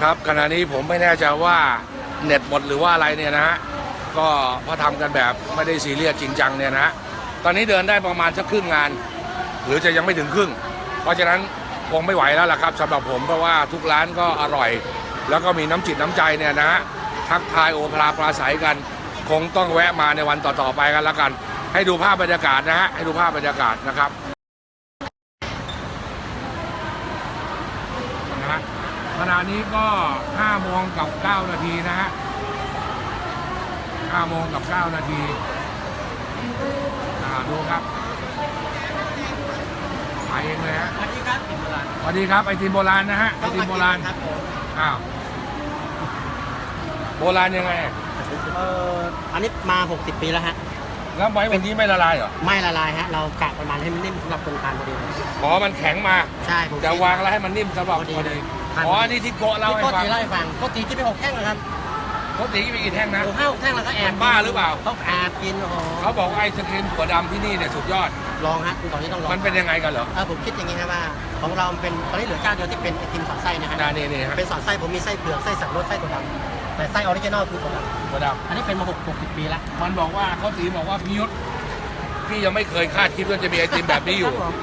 ครับขณะนี้ผมไม่แน่ใจว่าเน็ตหมดหรือว่าอะไรเนี่ยนะฮะก็พอทำกันแบบไม่ได้ซีเรียสจริงจังเนี่ยนะฮะตอนนี้เดินได้ประมาณสักครึ่งงาน หรือจะยังไม่ถึงครึ่ง เพราะฉะนั้นคงไม่ไหวแล้วล่ะครับสำหรับผมเพราะว่าทุกร้านก็อร่อย แล้วก็มีน้ำจิตน้ำใจเนี่ยนะฮะทักทายโอภาปราศัยกัน คงต้องแวะมาในวันต่อๆไปกันแล้วกัน ให้ดูภาพบรรยากาศนะฮะให้ดูภาพบรรยากาศนะครับนะฮะ ขณะนี้ก็5โมงกับ9นาทีนะฮะ5โมงกับ9นาทีอ่าดูครับไปเองเลยฮะสวัสดีครับเป็นโบราณสวัสดีครับไอติมโบราณนะฮะไอติมโบราณครับผมอ้าวโบราณยังไงเอ่ออันนี้มา 60 ปีแล้วฮะแล้วไว้วันนี้ไม่ละลายเหรอไม่ละลายฮะเรากะประมาณให้มันนิ่มสำหรับคนทานพอดีเลยอ๋อมันแข็งมาใช่ผมจะวางแล้วให้มันนิ่มสำหรับพอดี พอดีทานอ๋อนี่ที่โกะเล่าที่ให้โกฟังตีเล่าให้ฟังโกตีที่ไปหกแท่งนะครับโกติมีกี่แท่งนะโอ้ห้าหกแท่งแล้วก็แอบบ้าหรือเปล่า เขาแอบกินโอ้โหเขาบอกว่าไอศครีมถั่วดำที่นี่เนี่ยสุดยอด ลองฮะคุณตอนนี้ต้องลองมันเป็นยังไงกันเหรอเออผมคิดอย่างนี้ครับว่า ของเราเป็นตอนนี้เหลือเจ้าเดียวที่เป็นไอติมสอดไส้นะฮะ นานี่นี่ฮะเป็นสอดไส้ผมมีไส้เผือกไส้สับปะรดไส้ถั่วดำแต่ไส้ออริจินอลคือถั่วดถั่วดำอันนี้เป็นมาหกหกสิบปีแล้วำมันบอกว่าเขาตีบอกว่าพี่ยุทธพี่ยังไม่เคยคาดคิดว่าจะมีไอติมแบบนี้อยู่ครับผม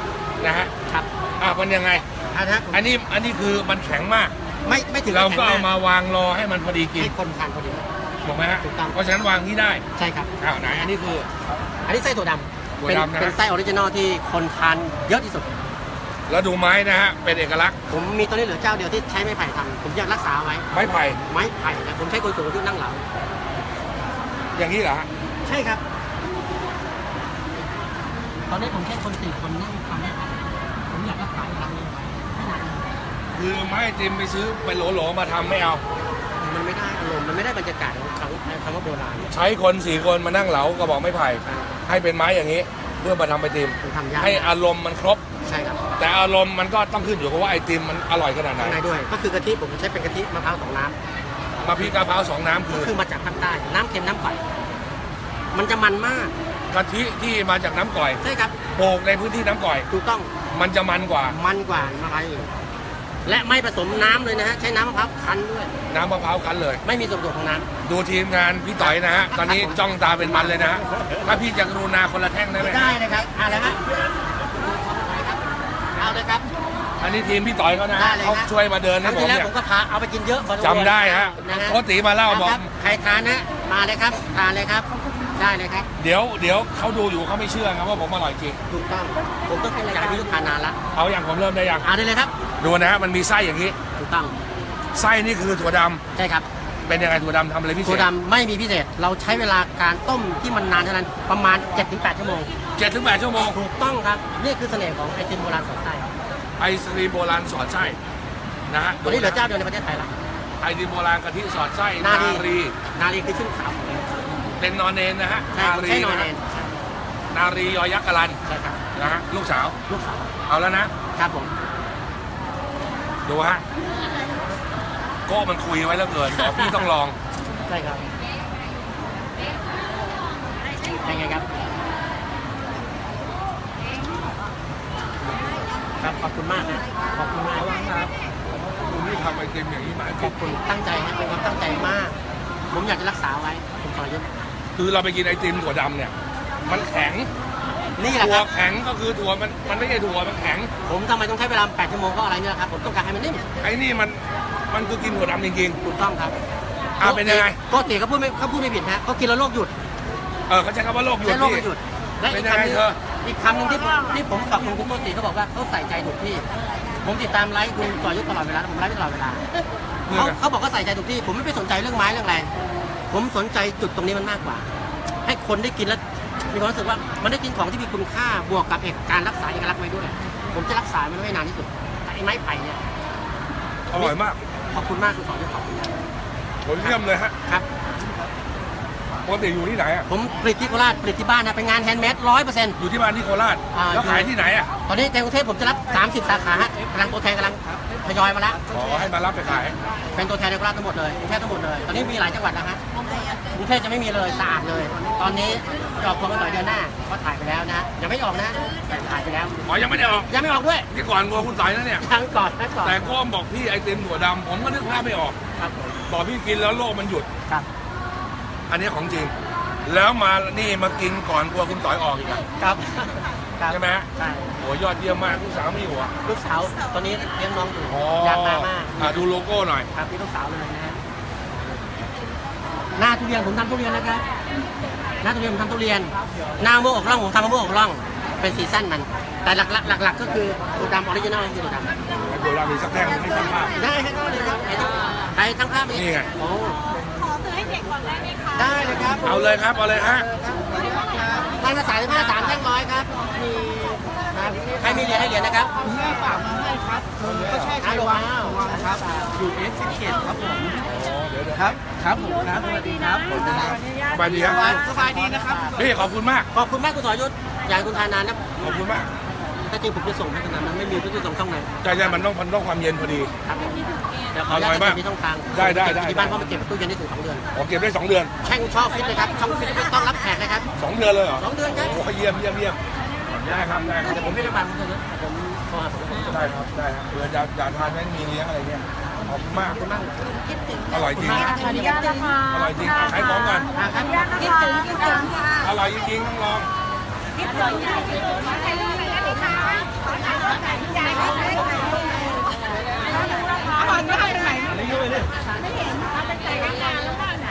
นะฮะครับอะมันยังไง อันนะผมอันนี้อันนี้คือมันแข็งมาก ไม่ไม่ถึงเราบก็แข็เอางมาวางรอให้มันพอดีกินให้คนทานพอดีถูกไหมฮะถูกต้องเพราะฉะนั้นวางนี้ได้ใช่ครับอ้าวไหนอันนี้คือ อันนี้ไส้ถั่วดำถั่วเป็นดำนะเป็นไส้ออริจินอลที่คนทานเยอะที่สุดแล้วดูไม้นะฮะ เป็นเอกลักษณ์ ผมมีตัวนี้เหลือเจ้าเดียวที่ใช้ไม้ไผ่ทำผมอยากรักษาไว้ ไม้ไผ่ ไม้ไผ่นะผมใช้คนสูงอายุนั่งเหลาอย่างนี้เหรอฮะใช่ครับ ตอนนี้ผมแค่คนสี่คนนั่งทำไม้ไผ่ผมอยากรักษาอีกครั้งหนึงไว้ไม่นาน คือไม้ไอติมไปซื้อไปโหลๆมาทำไม่เอา มันไม่ได้อารมณ์มันไม่ได้บรรยากาศของคำคำว่าโบราณใช้คนสี่คนมานั่งเหลากระบอกไม้ไผ่ให้เป็นไม้อย่างนี้ เพื่อมาทำไอติมมันทำยากให้อารมณ์มันครบใช่ครับแต่อารมณ์มันก็ต้องขึ้นอยู่กับว่าไอติมมันอร่อยขนาดไหนข้างในด้วย ก็คือกะทิผมใช้เป็นกะทิมะพร้าวสองน้ำมาพริกกะเพราสองน้ำคืก็อคือมาจากภาคใต้น้ำเค็มน้ำใสมันจะมันมากกะทิที่มาจากน้ำก่อยใช่ครับปลูกในพื้นที่น้ำก่อย ถูกต้องมันจะมันกว่า มันกว่ามะพร้าวอื่น และไม่ผสมน้ำเลยนะฮะใช้น้ำมะพร้าวคั้นด้วย น้ำมะพร้าวคั้นเลย ไม่มีส่วนผสมของน้ดูทีมงานพี่ต่อยนะฮะ ตอนนี้จ้องตาเป็นมันเลยนะฮะ ถ้าพี่จะกรุณาคนละแท่งได้ไหมำได้เลยครับเอาเลยฮะเอาเลยครับ อันนี้ทีมพี่ต่อยเขานะได้ฮะเลยเขาฮะช่วยมาเดินครั้ให้งผมที่แล้วเนี่ยผมก็พาเอาไปกินเยอะพอสมควรจำได้ฮะนะฮะโคติมาเล่าบอก ครับใครทานนะมาเลยครับทานเลยครับ ได้เลยครับ เดี๋ยวเดี๋ยวเขาดูอยู่เขาไม่เชื่อไงว่าผมอร่อยจริง ถูกต้อง ผมต้องอยากให้พี่ลูกทานนานละเอาอย่างผมเริ่มได้ยังอ่านได้เลยครับ ดูนะฮะมันมีไส้อย่างนี้ ถูกต้อง ไส้นี่คือถั่วดำใช่ครับเป็นยังไงถั่วดำทำอะไรพิเศถั่วษดำไม่มีพิเศษ เราใช้เวลาการต้มที่มันนานเท่านั้นประมาณ 7-8 ชั่วโมง เจ็ดถึงแปดชั่วโมง ถูกต้องครับ นี่คือเสน่ห์ของไอติมโบราณสอดไส้ไอศครีมโบราณสอดไส้นะฮะตัวนี้เหลือเจ้าเดียวในประเทศไทยละไอติมโบราณกะทิสอดไส้นานารีรีนาลีคือชื่อขาวของ เราเป็นนอนเนนนะฮะใช่นาผมรีใช้นอนนะเอฮะนนารียอยักษ์กะลันใช่ครับ นะฮะลูกสาว ลูกสาวเอาแล้วนะ ครับผม ดูฮะโก้มันคุยไว้แล้วเกินบอกพี่ต้องลอง ใช่ครับเป็นไงครับ ครับ ขอบคุณมากนะ ขอบคุณมาก ครับคุณนี่ทำไอติมอย่างนี้มาขอบคุณตั้งใจนะเป็นความตั้งใจมาก ผมอยากจะรักษาไว้ ผมขอยุด คือเราไปกินไอติมถั่วดำเนี่ย มันแข็งนี่แหละถั่ควรับ แข็งก็คือถั่วมันมันไม่ใช่ถั่วมันแข็ง ผมทำไมต้องใช้เวลา8ชั่วโมงก็อะไรเนี่ยแหละครับ ผมต้องการให้มันนิ่มไอ้นี่มันมันคือกินถั่วดำจริง ถูกต้องครับอะเป็นยังไง โกติเขาพูดไม่เขาพูดไม่ผิดฮะเขากินแล้วโรคหยุดๆ เออเขาใช้คำว่าโลกหยุดใช้โรคพี่ หยุด และเป็อีนกยังไงคำหนึงเธอ อีกคำหนึงที่ผมที่ผมกับคุณโกติเขาบอกว่าเขาใส่ใจถูกที่ ผมติดตามไลฟ์คุณต่อยุทธตลอดเวลาผมไลฟ์ตลอดเวลาเนี่ยเขานะเขาบอกเขาใส่ใจถูกที่ผมไม่ไปสนใจเรื่องไม้เรื่องอะไร ผมสนใจจุดตรงนี้มันมากกว่า ให้คนได้กินแล้วมีความรู้สึกว่ามันได้กินของที่มีคุณค่าบวกกับเอกการรักษาเอกลักษณ์ไว้ด้วย ผมจะรักษามันไว้นานที่สุดแต่ไอ้ไม้ไผ่เนี่ยอร่อยมากขอบคุณมากคุณสอนที่ขอบคุณผมเยี่ยมเลยฮะครับปกติอยู่ที่ไหนอะผมผลิตที่โคราชผลิตที่บ้านนะเป็นงานแฮนด์เมดร้อยเปอร์เซ็นต์อยู่ที่บ้านที่โคราชอ่าแล้วขายที่ไหนอะตอนนี้ในกรุงเทพผมจะรับ 30 สาขาฮะกำลังตัวแทนกำลังทยอยมาแล้วขอให้มารับไปขาย เป็นตัวแทนในโคราชทั้งหมดเลยกรุงเทพทั้งหมดเลย ตอนนี้มีหลายจังหวัดแล้วฮะ กรุงเทพจะไม่มีเลยสะอาดเลย ตอนนี้จะออกพวงกันต่อยเดือนหน้าก็ถ่ายไปแล้วนะยังไม่ออกนะแต่ถ่ายไปแล้ว อ๋อยังไม่ได้ออกยังไม่ออกด้วยนี่ก่อนกลัวคุณต่อยนะเนี่ยยังก่อนนะก่อนแต่ก้อมบอกพี่ไอติมถั่วดำผมก็นึกภาพไม่ออก ครับผมบอกพี่กินแล้วโลกมันหยุด ครับอันนี้ของจริง แล้วมานี่มากินก่อนกลัวคุณต่อยออกอีกอะ ครับครับใช่ไหม ใช่โหยอดเยี่ยมมากลูกสาวไม่อยู่อะลูกสาวตอนนี้เลี้ยงน้องอยู่อ๋ออยากมามากอะดูโลโก้หน่อย ครับมีลูกสาวเลยนะฮะ หน้าทุเรียนผมทำทุเรียนนะครับ หน้าทุเรียนผมทำทุเรียน หน้ามะม่วงอกร่องผมทำมะม่วงอกร่อง เป็นซีซั่นมัน แต่หลักๆหลักๆก็คือตัวดำออริจินอลคือตัวดำไอ้ตัวเรามีสักแท่งให้ช่างภาพได้ให้ก็เลยครับไปทั้งภาพนี่ไง โอ้ขอซื้อให้เด็กก่อนได้ไหมคะได้เลยครับเอาเลยครับ เอาเลยฮะแท่งละสามสิบห้าสามแท่งร้อยครับ มีครับใครมีเหรียญให้เหรียญนะครับแม่ฝากมาให้ครับก็ใช่ฮัใช่ลโหลวังว้าววังครับอยู่เอสซิเกตครับผม ครับ ครับผมครับสวัสดีครับผมสบายดีครับสบายดีนะครับพี่ขอบคุณมาก ขอบคุณมากคุณสรยุทธ์อยากให้คุณทานนานนะขอบคุณมาก ถ้าจริงผมจะส่งให้คุณนานมันไม่มีก็จะส่งช่องไหนใจใจมันต้องมันต้องความเย็นพอดีครับเดี๋ยวขออนุญาอร่อยมากตมีช่องทางได้ได้ได้ที่บ้านพ่อมาเก็บตู้เย็นได้ถึงสองเดือนผมเก็บได้สองเดือน แช่งช่อฟิตเลยครับช่องฟิตไม่ต้องรับแขกนะครับสองเดือนเลยเหรอสองเดือนครับโอ้เยี่ยมเยี่ยมเยี่ยมได้ครับได้ครับแต่ผมไม่ได้บังคุณสรยุทธ์ผมโทรหาผมผมได้ครับได้ครับเผื่อจะอยากทานแม่งมีเลี้ยงอะไรเงี้ยข อบคุณมากขอบคุณมากอร่อยจริงขออนุญาตนะคะอร่อยจริงขายของก่อนอ่าครับคิดถึงคิดถึงค่ะอร่อยจริงๆต้องลองคิดถึงคิดถึงขอถ่ายรูปหน่อยได้ไหมคะขอถ่ายรูปหน่อยยายขอถ่ายรูปหน่อยขอถ่ายรูปหน่อยไม่เห็นนะคะเป็นใจงานแล้วก็ไหน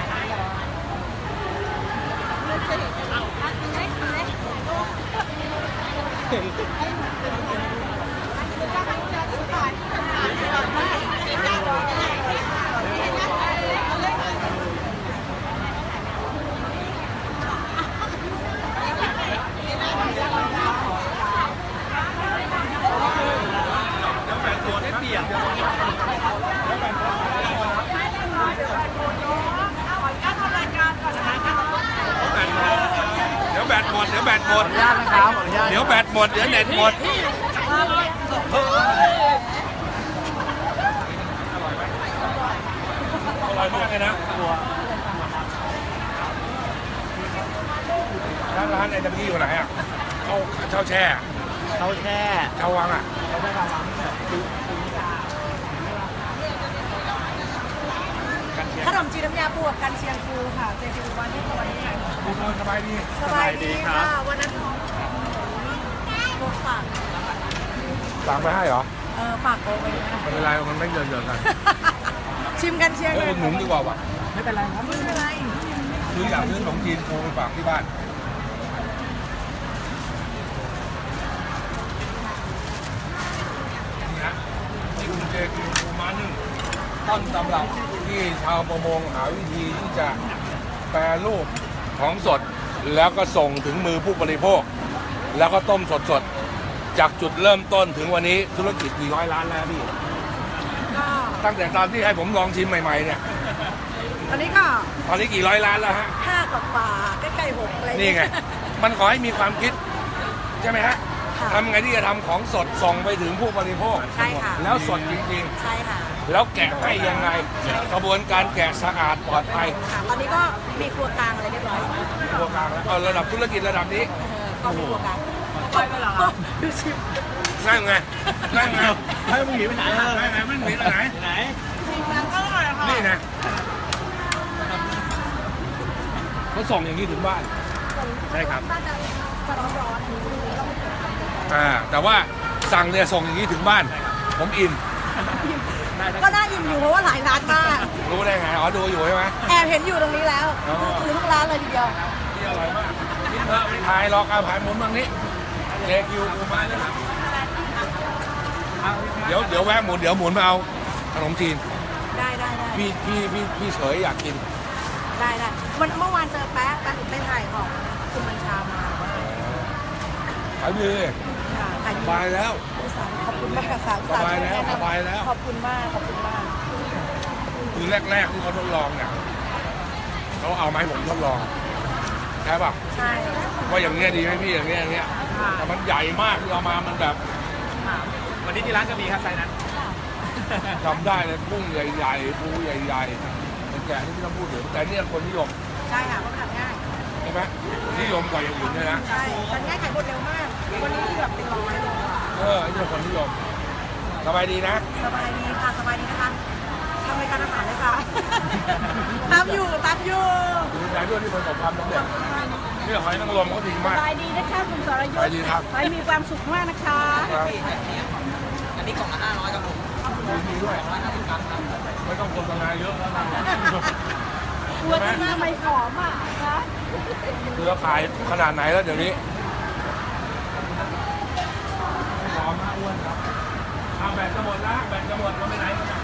เดี๋ยวแบตหมด เดี๋ยวแบตหมด ขออนุญาตนะครับขออนุญาต เดี๋ยวแบตหมด เดี๋ยวเน็ตหมด อร่อยมากเลยนะร้านร้านไอ้ตะกี้อยู่ไหนอะเขาเช่าแช่เขาแช่เช่าวังอะเขาได้รางวัลขนมจีนน้ำยาปูกับกันเชียงปูค่ะเจฟูวันที่ตัวนี้ทุกคนสบายดีสบายดีค่ะวันนั้นโกฝากสั่งไปให้เหรอเออฝากโกไว้นะไม่เป็นไรมันไม่เดินเดินกันชิมกันเชียงเฮ้เลยยอุดหนุนดีกว่าว่ะไม่เป็นไรครับไม่เป็นไรคืออยากซื้อขนมจีนปูไปฝากที่บ้านนี่ฮะนี่คุณเจคือปูม้านึ่ง ต้นตำรับที่ชาวประมงหาวิธีที่จะแปรรูปของสด แล้วก็ส่งถึงมือผู้บริโภค แล้วก็ต้มสดๆ จากจุดเริ่มต้นถึงวันนี้ธุรกิจกี่ร้อยล้านแล้วพี่ ก็ตั้งแต่ตอนที่ให้ผมลองชิมใหม่ๆเนี่ย ตอนนี้ก็ตอนนี้กี่ร้อยล้านแล้วฮะ ห้ากว่าๆใกล้ๆหกอะไรนี่ไง มันขอให้มีความคิด ใช่ไหมฮะค่ะ ทำไงที่จะทำของสดส่งไปถึงผู้บริโภค ใช่ค่ะ แล้วสดจริงใช่ค่ะ แล้วแกะให้ยังไงกระบวนการแกะสะอาดปลอดภัยค่ะตอนนี้ก็มีครัวกลางอะไรเรียบร้อยตัวกลางแล้วเอาระดับธุรกิจระดับนี้เออก็มีครัวกลางไปไปหรอดูชิมนั่งไงนั่งไงให้มึงหนีไปไหนเออนั่งไงไม่หนีไปไหนไหนก็อร่อยค่ะนี่นะเขาส่งอย่างนี้ถึงบ้านใช่ครับน่าจะจะร้อนๆนิดนึงแล้วไม่อ่าแต่ว่าสั่งเนี่ยส่งอย่างนี้ถึงบ้าน ผมอินก็น่า อิ่มอยู่เพราะว่าหลายร้านมาก รู้ได้ไง อ๋อ ดูอยู่ใช่ไหม แอบเห็นอยู่ตรงนี้แล้วอ๋อ คือทุกร้านเลยทีเดียว นี่อร่อยมากนี่เธอไม่ถ่ายหรอกเอาผ่านมุมบางนี้เจคิวกูมาแล้วครับเดี๋ยวเดี๋ยวแวะหมุนเดี๋ยวหมุนมาเอาขนมจีน ได้ได้ได้พี่พี่พี่พี่เฉยอยากกิน ได้ได้มันเมื่อวานเจอแป๊ะแป๊ะถึงไปถ่ายของคุณบัญชามาขายเลยค่ะถ่ายสบายแล้วขอบ คุณมากค่ะสบายแล้วสบายแล้ว ขอบคุณมาก ขอบคุณมาก คือแรกๆที่เขาทดลองเนี่ยเขาเอาไมาให้ผมทดลองใช่ป่ะใช่ว่าอย่างเงี้ยดีไหมพี่อย่างเงี้ยอย่างเงี้ยแต่มันใหญ่มากที่เอามามันแบบวันนี้ที่ร้านก็มีครับไซส์นั้นจำได้เลยกุ้งใหญ่ๆปูใหญ่ๆเป็นแกะที่ไม่ต้องพูดถึงแต่เนี่ยคนนิยมใช่ค่ะเพราะทำง่ายใช่ไหมนิยมกว่าอย่างอื่นเนี่ยนะใช่ทำง่ายขายหมดเร็วมากวันนี้ที่แบบเป็นร้อย เลยเออนี่เป็นคนนิยมสบายดีนะ สบายดีค่ะสบายดีนะคะทำรายการอาหารเลยค่ะ ตามอยู่ตามอยู่ดีใจด้วยที่ประสบความสำเร็จเนี่ยหอยนางรมเขาดีมากสบายดีนะคะคุณสรยุทสบายธ์ดีครับขอให้มีความสุขมากนะคะครับอันนี้กล่องละห้าร้อยครับผมดีด้วยไม่ต้องโฆษณาเยอะแล้วนะกลัวที่หน้าไม่หอมอะคะคือเราขายขนาดไหนแล้วเดี๋ยวนี้ห อ้วนครับเอาแบตจะหมดละแบตจะหมดมันเนี่ยไม่ไหนอะ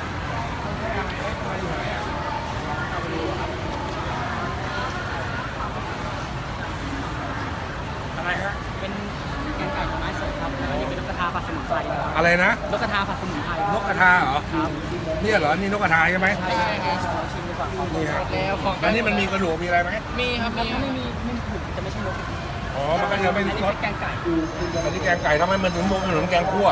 ไปดูอะไรฮะเป็นแกงไก่หน่อไม้สดครับอันนี้เป็นนกกระทาผัดสมุนไพรอะไรนะ นกกระทาผัดสมุนไพรนกกระทาเหรอครับเนี่ยเหรอ นี่นกกระทาใช่ไหมใช่ใช่ใช่ลองชิมดีกว่าครับนี่ครับแล้วของอันนี้มันมีกระดูกมีอะไรไหมมีครับมีถ้าไม่มีไม่ถูกจะไม่ใช่นก อ๋อ มันก็จะไม่อันนี้รสเป็นแกงไก่ อันนี้แกงไก่ทำไมมันถึงโมกเหมือนแกงคั่ว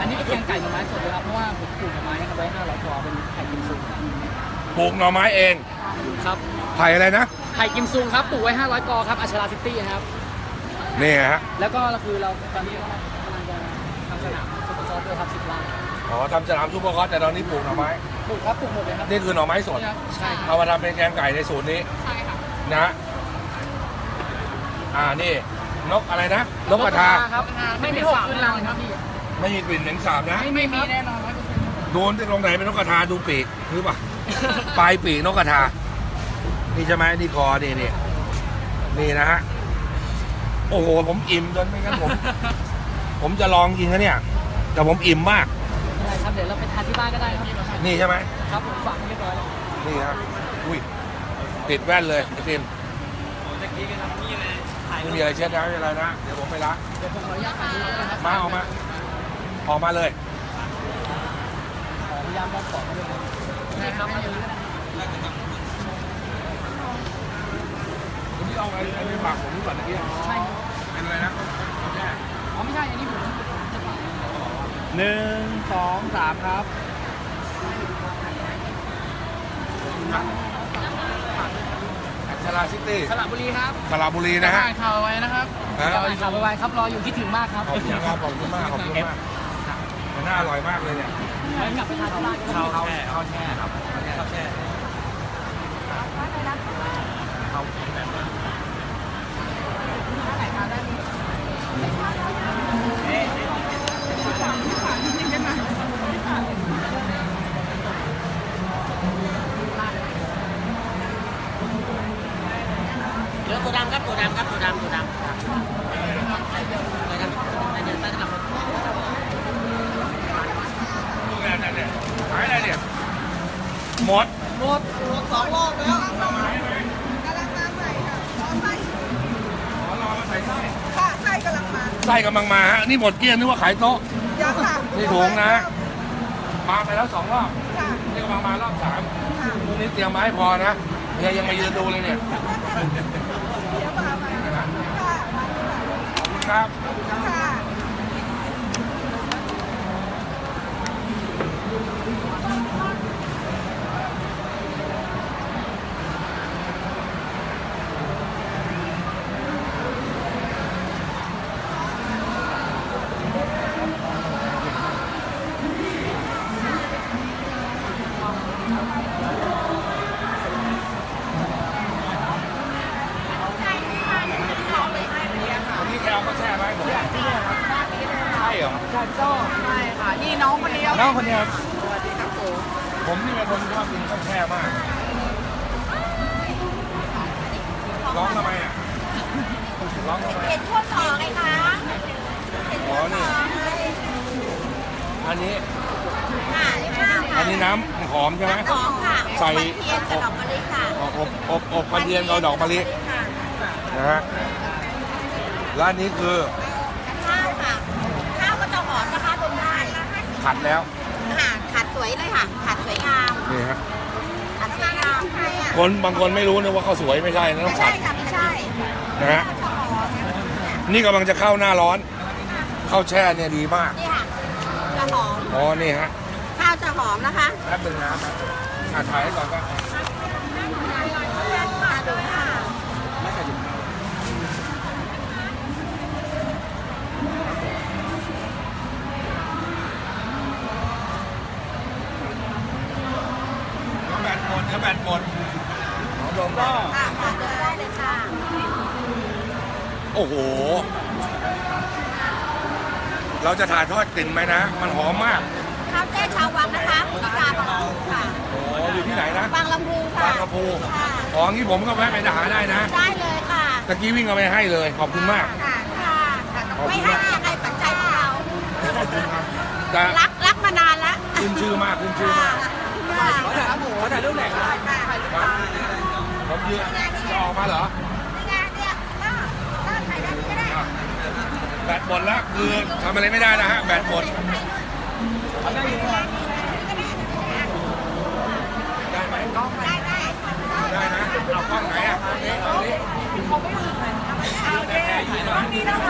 อันนี้เป็นแกงไก่หน่อไม้สดเลยครับ เพราะว่าผมปลูกหน่อไม้นะครับไว้ห้าร้อยกว่าเป็นไข่กิมซุงปลูกหน่อไม้เอง ครับ ไผ่อะไรนะ ไข่กิมซุงครับ ปลูกไว้ห้าร้อยกอครับ อัชราซิตี้ครับ นี่ฮะ แล้วก็คือเราตอนนี้กำลังจะทำสนามซุปเปอร์ซอฟต์ด้วยครับสิบไร่อ๋อทำสนามซุปเปอร์คอร์สแต่ตอนนี้ปลูกหน่อไม้ ปลูกครับปลูกหมดเลยครับนี่คือหน่อไม้สด ใช่ครับเอามาทำเป็นแกงไก่ในสูตรนี้ ใช่ค่ะ นะ อ่านี่นกอะไรนะนกกระทาครับไม่มีสาบแน่นอนครับพี่ไม่มีกลิ่นเหม็นสาบนะไม่ไม่มีแน่นอนครับดูที่ตรงไหนเป็นนกกระทาดูปีกหรือเปล่าปลายปีกนกกระทา นี่ใช่ไหมนี่คอนี่นี่นี่นะฮะโอ้โหผมอิ่มจนไม่งั้นผม ผมจะลองกินนะเนี่ย แต่ผมอิ่มมากได้ครับเดี๋ยวเราไปทานที่บ้านก็ได้ครับนี่ใช่ไหมครับผมฝังเรียบร้อยแล้วนี่ฮะอุ้ยติดแว่นเลยไอ้ติมเมื่อกี้ก็ทำนี่เลยถ่าย ไม่มีอะไรเช็ดนะไม่มีอะไรนะ เดี๋ยวผมไปละเดี๋ยวผมขออนุญาตถ่ายรูปนะครับมาออกมา ออกมาเลย ขออนุญาตมอบของด้วยครับนี่ครับอันนี้คุณที่เอาไอ้ไอ้ไปฝากผมก่อนเมื่อกี้ใช่ครับเป็นอะไรนะแค่อ๋อไม่ใช่อันนี้ผมจะฝากหนึ่งสองสามครับอั ชราซิตี้สระบุรีครับสระบุรีนะฮะ อ่านข่าวไว้นะครับฮะรอข่าวไว้ครับรออยู่คิดถึงมากครับขอบคุณครับขอบคุณมากขอบคุณมากมันน่าอร่อยมากเลยเนี่ยไว้กลับไปทานที่บ้านก็ได้ข้าวข้าวแช่ครับข้าวแช่ เหลือตัวดำครับตัวดำครับตัวดำตัวดำครับตัวดำเดินใต้ตลาดลูกแรกเนี่ยเนี่ยขายอะไรเนี่ยหมดหมดหมดสองรอบแล้วหน่อไม้ไหมกำลังมาใหม่ค่ะรอไส้ขอรอมาใส่ไส้ค่ะไส้กำลังมาไส้กำลังมาฮะนี่หมดเกลี้ยงนึกว่าขายโต๊ะยังค่ะนี่ถุงนะ มาไปแล้วสองรอบนี่กำลังมารอบสามพรุ่งนี้เตรียมมาให้พอนะเนี่ยยังมายืนดูเลยเนี่ย เดี๋ยวมาใหม่ค่ะ ขอบคุณครับ ค่ะ วันนี้แกเอาข้าวแช่ไหมาให้ผมใช่เหรอ ใช่ค่ะ นี่น้องคนเดียว น้องคนเดียว ผมนี่เป็นคนชอบกินข้าวแช่มาก ร้องทำไมอะร้องทำไมเห็นทั่วต่อไงคะอ๋อนี่อันนี้ ค่ะนี่ข้าวอัค่ะนนี้น้ำหอมใช่ไหมหอมค่ะใส่เทียนกับดอกมะลิค่ะอบอบอบอบกระเทียมกับดอกมะลิค่ะนะฮะแล้วอันนี้คือข้าวค่ะ ข้าวก็จะหอมนะคะตรงได้ขัดแล้ว ค่ะขัดสวยเลยค่ะ ขัดสวยงาม นี่ฮะ คนบางคนไม่รู้นะว่าข้าวสวยไม่ใช่นะต้ไม่องใช่ขัดค่ะไม่ใช่นะฮะนี่กำลังจะเข้าหน้าร้อน เข้าวแช่เนี่ยดีมากนี่ค่ะจะหอมอ๋อนี่ฮะข้าวจะหอมนะคะแป๊บหนึงนะอะถ่ายให้ก่อนก็มาดูค่ะไม่ใช่ถุงแบตหมดเดี๋ยวแบตหมด หอมลงก็ ค่ะค่ะเดินได้เลยค่ะโอ้โห เราจะถ่ายทอดกลิ่นไหมนะ มันหอมมากข้าวเจ๊ชาววังนะคะคุณตาบางลำพูค่ะโอ้อยู่ที่ไหนนะบางลำพูค่ะบางกระพูค่ะอ๋องี้ผมก็แวะไปหาได้นะ ได้เลยค่ะตะกี้วิ่งเอาไปให้เลย ขอบคุณมาก ค่ะค่ะขอบคุณไม่มากให้ยังไงฝันใจพวกเราขอบคุณครับแต่รักรักมานานแล้วขึ้นชื่อมากขึ้นชื่อค่ะมาก ค่ะครับผมขอถ่ายรูปหน่อยครับครับ ผมยืนจะออกมาเหรอนี่ไงเนี่ยก็ถ่ายด้ก็ได้แบตหมดแล้วคือทำอะไรไม่ได้นะฮะแบตหมดได้ไหมได้ได้ได้นะเอากล้องไหนอะตอนนี้ตอนนี้โอเคกล้อนนี้นะคะ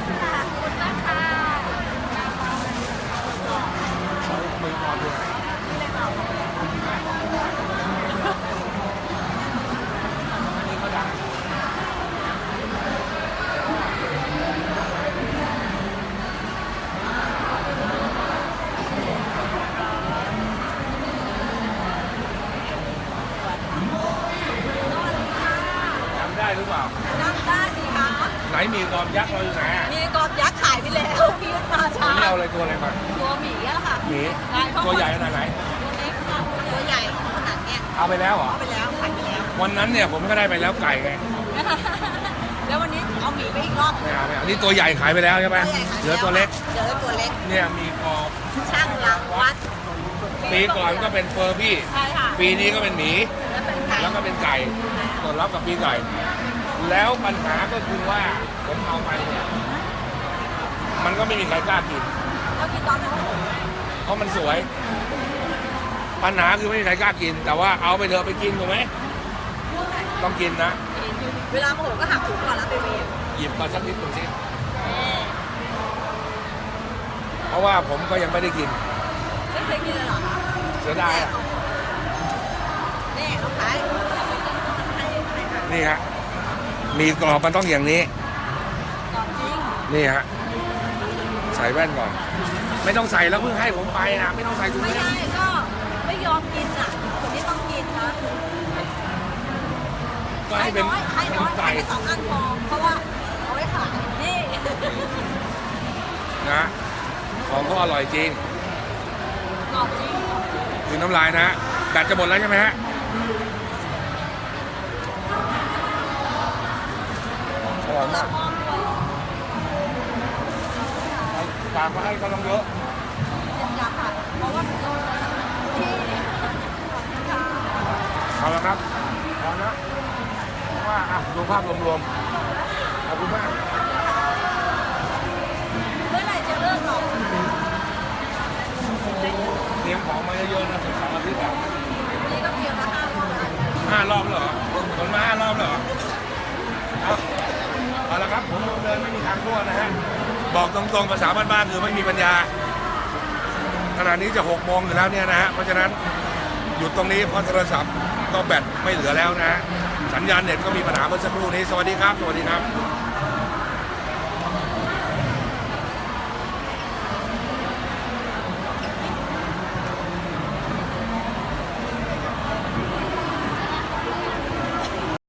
ยักษ์เราอยู่ไหนอะมีกรอบยักษ์ขายไปแล้วพี่ยุทธมาช้านี่เอาอะไรตัวอะไรมาตัวหมีอะค่ะหมีตัวใหญ่ขนาดไหนตัวเล็กค่ะตัวใหญ่ขนาดเนี้ยเอาไปแล้วเหรอเอาไปแล้วขายไปแล้ว วันนั้นเนี่ยผมก็ได้ไปแล้วไก่ไงแล้ววันนี้เอาหมีไปอีกรอบไม่เอาไม่เอานี่ตัวใหญ่ขายไปแล้วใช่ไหมตัวใหญ่ขายไปเหลือตัวเล็กเหลือตัวเล็กเนี่ยมีกรอบช่างรังวัดปีก่อนก็เป็นเฟอร์บี้ใช่ค่ะปีนี้ก็เป็นหมีแล้วเป็นไก่แล้วก็เป็นไก่ตอนรับกับปีไก่ แล้วปัญหาก็คือว่าผมเอาไปเนี่ยมันก็ไม่มีใครกล้ากินแล้วกินตอนนั้นเพราะมันสวย ปัญหาคือไม่มีใครกล้ากิน แต่ว่าเอาไปเถอะไปกินถูกไหมต้องกินนะ เวลาโมโหก็หักถุงก่อนแล้วไปเวฟหยิบมาสักนิดหนึ่งสิเพราะว่าผมก็ยังไม่ได้กินไม่เคยกินเลยเหรอคะเสียดายอะนี่เขาขายนี่ฮะ มีกรอบมันต้องอย่างนี้กรอบจริงนี่ฮะ ใส่แว่นก่อน ไม่ต้องใส่แล้วเพิ่งให้ผมไปนะไม่ต้องใส่ถุงไม่มือได้ก็ไม่ยอมกินอะคนที่ต้องกินนะก็ให้เป็นน้อยให้น้อยไก่ให้สองอันพอเพราะว่าเอาไว้ขายนี่นะ ของเขาอร่อยจริง กรอบจริง คือน้ำลายนะแบตจะหมดแล้วใช่ไหมฮะ อร่อยมากมองด้วยฝากมาให้ก็ต้องเยอะเป็นยาค่ะเพราะว่าที่เอาละครับพอนะเพราะว่าอะดูภาพรวมๆขอบคุณมากเมื่อไหร่จะเลิกหรอกเตรียมของมาเยอะๆนะสุดเสาร์อาทิตย์อะนี่ก็เพียงละห้ารอบแล้วห้ารอบแล้วเหรอคนมาห้ารอบแล้วเหรอเอาเอาละ ครับผมเดินไม่มีทางรั่วนะฮะบอกตรงๆภาษาบ้านๆคือไม่มีปัญญาขณะนี้จะหกโมงอยู่แล้วเนี่ยนะฮะเพราะฉะนั้นหยุดตรงนี้เพราะโทรศัพท์ก็แบตไม่เหลือแล้วนะฮะสัญญาณเน็ตก็มีปัญหาเมื่อสักครู่นี้สวัสดีครับสวัสดีครับ